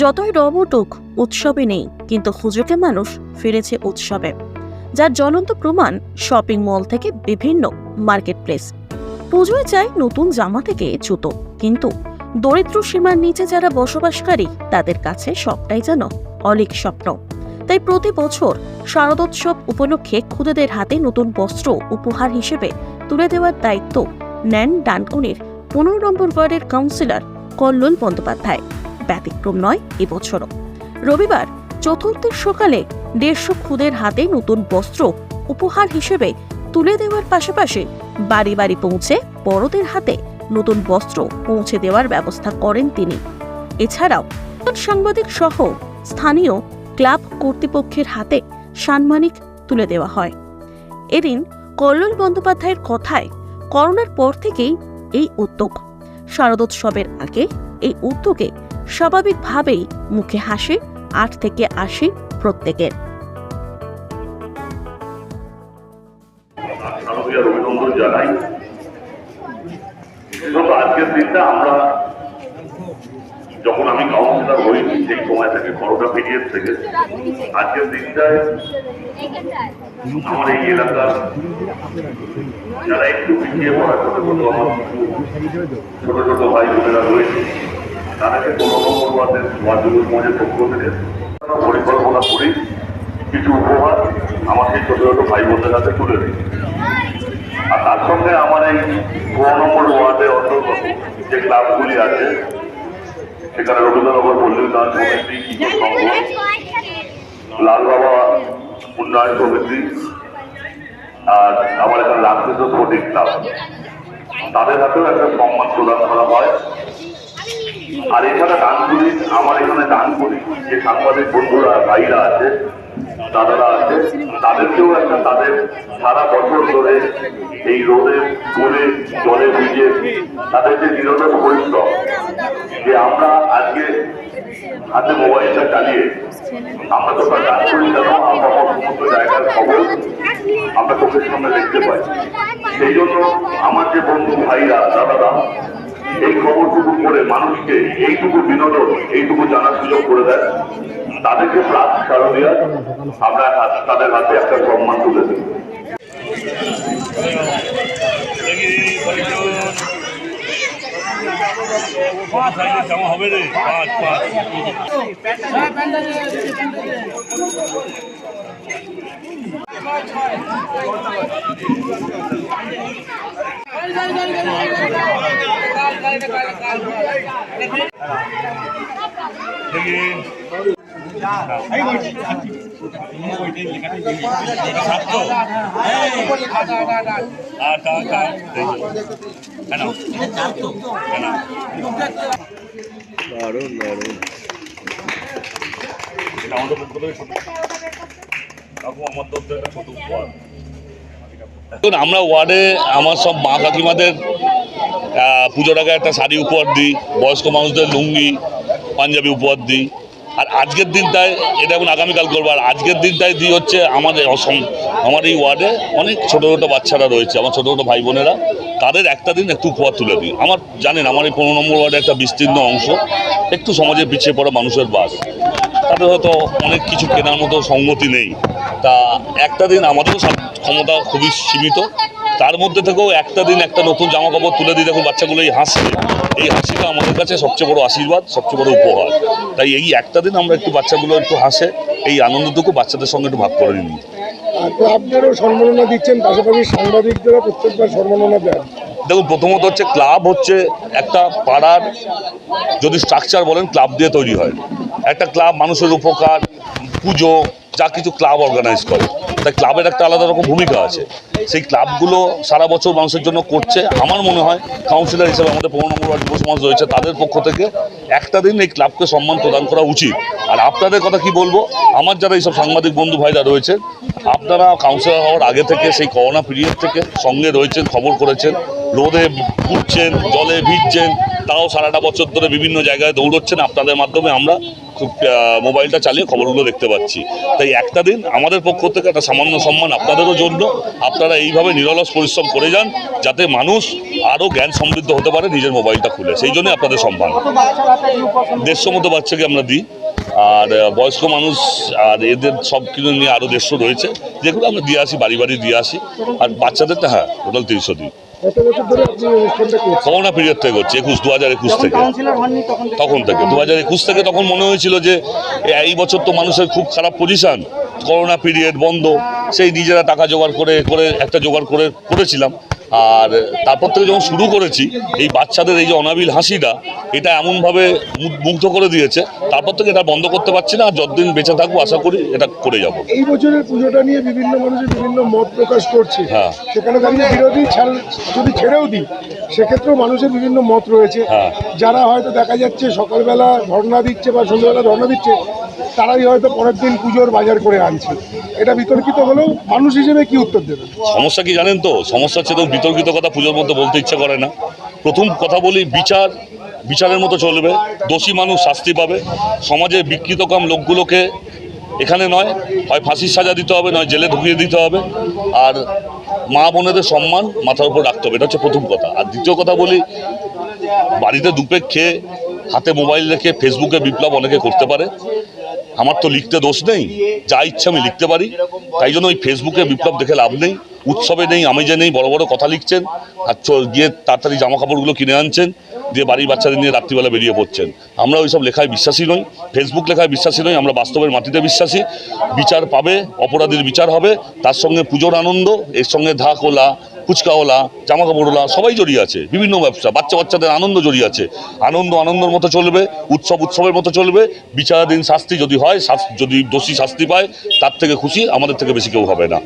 যতই রব উঠুক উৎসবে নেই, কিন্তু হুজুকে মানুষ ফিরেছে উৎসবে, যার জ্বলন্ত প্রমাণ শপিং মল থেকে বিভিন্ন মার্কেট প্লেস পুজোয় চাই নতুন জামা থেকে জুতো, কিন্তু দরিদ্র সীমার নিচে যারা বসবাসকারী, তাদের কাছে সবটাই যেন অলিক স্বপ্ন। তাই প্রতি বছর শারদোৎসব উপলক্ষে খুদেদের হাতে নতুন বস্ত্র উপহার হিসেবে তুলে দেওয়ার দায়িত্ব নেন ডানকুনির পনেরো নম্বর ওয়ার্ডের কাউন্সিলর কল্লোল বন্দ্যোপাধ্যায়। ব্যতিক্রম নয়, এবছরও। রবিবার চতুর্থের সকালে দেড়শো খুদের হাতে নতুন বস্ত্র উপহার হিসেবে তুলে দেওয়ার পাশাপাশি বাড়ি বাড়ি পৌঁছে বড়দের হাতে নতুন বস্ত্র পৌঁছে দেওয়ার ব্যবস্থা করেন তিনি। এছাড়াও সাংবাদিক সহ স্থানীয় ক্লাব কর্তৃপক্ষের হাতে সাম্মানিক তুলে দেওয়া হয়। এদিন কল্লোল বন্দ্যোপাধ্যায়ের কথায় করোনার পর থেকেই এই উদ্যোগ। শারদোৎসবের আগে এই উদ্যোগে স্বাভাবিকভাবেই মুখে হাসি, আট থেকে আশি প্রত্যেকের। আজকের দিনটা আমরা যখন আমি কাউন্সিলর হই, সেই সময় থেকে করোনা পিরিয়ড থেকে, আজকের দিনটায় আমার এই এলাকার যারা একটু পিছিয়ে ছোট ছোট ভাই বোনেরা রয়েছে তাদেরকে কোনো নম্বর ওয়ার্ডের ওয়ার্ড যুব সমাজের পক্ষ থেকে পরিকল্পনা করি, কিছু উপহার আমার সেই ছোট ছোট ভাই বোনদের হাতে তুলে দিই। আর তার সঙ্গে আমার এই পনেরো নম্বর ওয়ার্ডের অন্তর্গত যে ক্লাবগুলি আছে, সেখানে রবীন্দ্রনগর পল্লী উন্নয়ন সমিতি, লাল বাবা উন্নয়ন সমিতি, আর আমার এখানে রামকৃষ্ণ ক্লাব। তাদের হাতেও একটা সম্মান প্রদান করা হয়। আর এখানে দানগুলি আমার এখানে দান করি। যে সাংবাদিক বন্ধুরা, ভাইরা আছে, দাদারা আছে, তাদেরকেও একটা তাদের সারা বছর ধরে এই রোদে গলে জলে ভিজে তাদের যে নিরন্তর পরিশ্রম। যে আমরা আজকে হাতে মোবাইলটা চালিয়ে আমরা তো দান করি কেন আমরা সমস্ত জায়গার খবর আমরা চোখের সামনে দেখতে পাই। সেই জন্য আমার যে বন্ধু ভাইরা, দাদারা এই খবরটুকু করে মানুষকে এইটুকু বিনোদন এইটুকু জানার সুযোগ করে দেয় তাদেরকে শারদীয় আমরা তাদের হাতে একটা সম্মান তুলে দিই হবে রে পাঁচ পাঁচ আমার ওয়ার্ডে আমার সব মা কাকিমাদের পুজোর আগে একটা শাড়ি উপহার দিই, বয়স্ক মানুষদের লুঙ্গি, পাঞ্জাবি উপহার দিই। আর আজকের দিনটায়, এটা এখন আগামীকাল করব, আর আজকের দিনটায় দিই হচ্ছে আমাদের অসম, আমার এই ওয়ার্ডে অনেক ছোটো ছোটো বাচ্চারা রয়েছে, আমার ছোটো ছোটো ভাই বোনেরা, তাদের একটা দিন একটু উপহার তুলে দিই। আমার, জানেন, আমার এই পনেরো নম্বর ওয়ার্ডে একটা বিস্তীর্ণ অংশ, একটু সমাজে পিছিয়ে পড়া মানুষের বাস। তাদের হয়তো অনেক কিছু কেনার মতো সঙ্গতি নেই। তা একটা দিন আমাদেরও ক্ষমতা খুবই সীমিত। তার মধ্যে থেকেও একটা দিন একটা নতুন জামা কাপড় তুলে দিয়ে দেখুন বাচ্চাগুলো এই হাসছে এই হাসিটা আমাদের কাছে সবচেয়ে বড় আশীর্বাদ সবচেয়ে বড় উপহার। তাই এই একটা দিন আমরা একটু বাচ্চাগুলো একটু হাসে এই আনন্দটুকু বাচ্চাদের সঙ্গে একটু ভাগ করে নিই ক্লাবদেরও সম্মাননা দিচ্ছেন পাশাপাশি সাংবাদিকদেরও প্রত্যেকবার সম্মাননা দেন। দেখুন প্রথমত হচ্ছে ক্লাব হচ্ছে একটা পাড়ার যদি স্ট্রাকচার বলেন ক্লাব দিয়ে তৈরি হয়। একটা ক্লাব মানুষের উপকার পুজো যা কিছু ক্লাব অর্গানাইজ করে। তাই ক্লাবের একটা আলাদা রকম ভূমিকা আছে। সেই ক্লাবগুলো সারা বছর মানুষের জন্য করছে। আমার মনে হয় কাউন্সিলর হিসেবে আমাদের পনেরো নম্বর ওয়ার্ড যুব সমাজ রয়েছে, তাদের পক্ষ থেকে একটা দিন এই ক্লাবকে সম্মান প্রদান করা উচিত। আর আপনাদের কথা কি বলব? আমার যারা এইসব সাংবাদিক বন্ধু ভাইরা রয়েছেন, আপনারা কাউন্সিলর হওয়ার আগে থেকে, সেই করোনা পিরিয়ড থেকে সঙ্গে রয়েছেন, খবর করেছেন, রোদে ঘুরছেন, জলে ভিজছেন, তাও সারাটা বছর ধরে বিভিন্ন জায়গায় দৌড়চ্ছেন। আপনাদের মাধ্যমে আমরা খুব মোবাইলটা চালিয়ে খবরগুলো দেখতে পাচ্ছি। তাই একটা দিন আমাদের পক্ষ থেকে একটা সামান্য সম্মান আপনাদেরও জন্য আপনারা এইভাবে নিরলস পরিশ্রম করে যান, যাতে মানুষ আরও জ্ঞান সমৃদ্ধ হতে পারে নিজের মোবাইলটা খুলে। সেই জন্যই আপনাদের সম্মান। দেড়শো মতো বাচ্চাকে আমরা দিই, আর বয়স্ক মানুষ, আর এদের সব কিছু নিয়ে আরও দেড়শো রয়েছে। যেগুলো আমরা দিয়ে আসি, বাড়ি বাড়ি দিয়ে আসি। আর বাচ্চাদেরটা হ্যাঁ টোটাল তিনশো দিই। করোনা পিরিয়ড থেকে হচ্ছে একুশ দু হাজার একুশ থেকে। তখন থেকে? দু হাজার একুশ থেকে তখন মনে হয়েছিল যে এই বছর তো মানুষের খুব খারাপ পজিশন করোনা পিরিয়ড বন্ধ সেই নিজেরা টাকা জোগাড় করে করে একটা জোগাড় করে করেছিলাম। আর তারপর থেকে যখন শুরু করেছি এই বাচ্চাদের এই যে অনাবিল হাসিটা এটা এমনভাবে মুগ্ধ করে দিয়েছে তারপর থেকে এটা বন্ধ করতে পারছি না আর যতদিন বেঁচে থাকব আশা করি এটা করে যাব এই বছরের পুজোটা নিয়ে বিভিন্ন মানুষের বিভিন্ন মত প্রকাশ করছে হ্যাঁ। সেখানে দাঁড়িয়ে বিরোধী যদি ছেড়েও দিই সেক্ষেত্রেও মানুষের বিভিন্ন মত রয়েছে হ্যাঁ। যারা হয়তো দেখা যাচ্ছে সকালবেলা ধর্ণা দিচ্ছে বা সন্ধ্যাবেলা ধর্ণা দিচ্ছে তারাই হয়তো পরের দিন পুজোর বাজার করে আনছে। এটা বিতর্কিত হলেও মানুষ হিসেবে কি উত্তর দেবেন? সমস্যা কি জানেন তো? সমস্যা হচ্ছে তো বিতর্কিত কথা পুজোর মধ্যে বলতে ইচ্ছা করে না। প্রথম কথা বলি, বিচার, বিচারের মতো চলবে। দোষী মানুষ শাস্তি পাবে। সমাজের বিকৃতকাম লোকগুলোকে এখানে নয়, হয় ফাঁসির সাজা দিতে হবে, নয় জেলে ঢুকিয়ে দিতে হবে। আর মা বোনেদের সম্মান মাথার উপর রাখতে হবে, এটা হচ্ছে প্রথম কথা। আর দ্বিতীয় কথা বলি, বাড়িতে দুপেক খেয়ে হাতে মোবাইল রেখে ফেসবুকে বিপ্লব অনেকে করতে পারে। আমার তো লিখতে দোষ নেই। যা ইচ্ছে আমি লিখতে পারি। তাই জন্য ওই ফেসবুকে বিপ্লব দেখে লাভ নেই। উৎসবে নেই আমি যে নেই, বড় বড় কথা লিখছেন। আর গিয়ে তাড়াতাড়ি জামা কাপড়গুলো কিনে আনছেন। দিয়ে বাড়ির বাচ্চাদের নিয়ে রাত্রিবেলা বেরিয়ে পড়ছেন। আমরা ওইসব লেখায় বিশ্বাসী নই ফেসবুক লেখায় বিশ্বাসী নই, আমরা বাস্তবের মাটিতে বিশ্বাসী। বিচার পাবে, অপরাধীর বিচার হবে, তার সঙ্গে পুজোর আনন্দ, এর সঙ্গে ধাকওলা ফুচকাওয়ালা জামা কাপড়ওয়ালা সবাই জড়িয়ে আছে, বিভিন্ন ব্যবসা, বাচ্চা বাচ্চাদের আনন্দ জড়িয়ে আছে। আনন্দ আনন্দের মতো চলবে, উৎসব উৎসবের মতো চলবে, বিচারাধীন শাস্তি যদি হয় যদি দোষী শাস্তি পায়, তার থেকে খুশি, আমাদের থেকে বেশি কেউ হবে না।